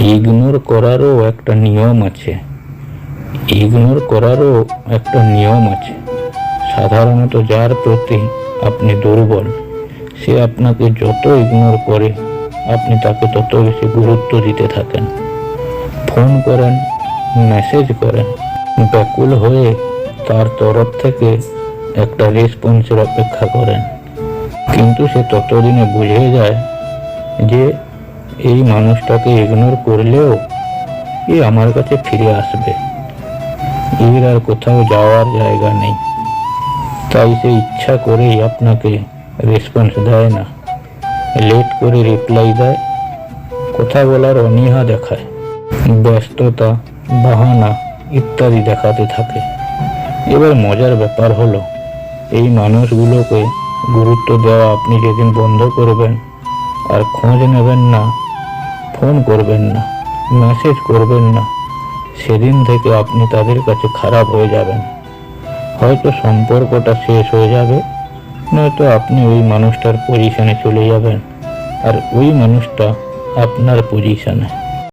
Ignore করারও একটা নিয়ম আছে। ইগনোর করারও একটা নিয়ম আছে। সাধারণত যার প্রতি আপনি দুর্বল, সে আপনাকে যত ইগনোর করে, আপনি তাকে তত বেশি গুরুত্ব দিতে থাকেন। ফোন করেন মেসেজ করেন, ব্যাকুল হয়ে তার তরফ থেকে একটা রেসপন্সের অপেক্ষা করেন। কিন্তু সে ততদিনে বুঝে যায় যে এই মানুষটাকে ইগনোর করলেও এ আমার কাছে ফিরে আসবে। এর আর কোথাও যাওয়ার জায়গা নেই। তাই সে ইচ্ছা করেই আপনাকে রেসপন্স দেয় না। লেট করে রিপ্লাই দেয়। কথা বলার অনীহা দেখায়। ব্যস্ততা, বাহানা ইত্যাদি দেখাতে থাকে। এবার মজার ব্যাপার হলো, এই মানুষগুলোকে গুরুত্ব দেওয়া আপনি যেদিন বন্ধ করবেন আর খোঁজ নেবেন না ফোন করবেন না মেসেজ করবেন না। সেদিন থেকে আপনি তাদের কাছে খারাপ হয়ে যাবেন। হয়তো সম্পর্কটা শেষ হয়ে যাবে, নয়তো আপনি ওই মানুষটার পজিশনে চলে যাবেন। আর ওই মানুষটা আপনার পজিশনে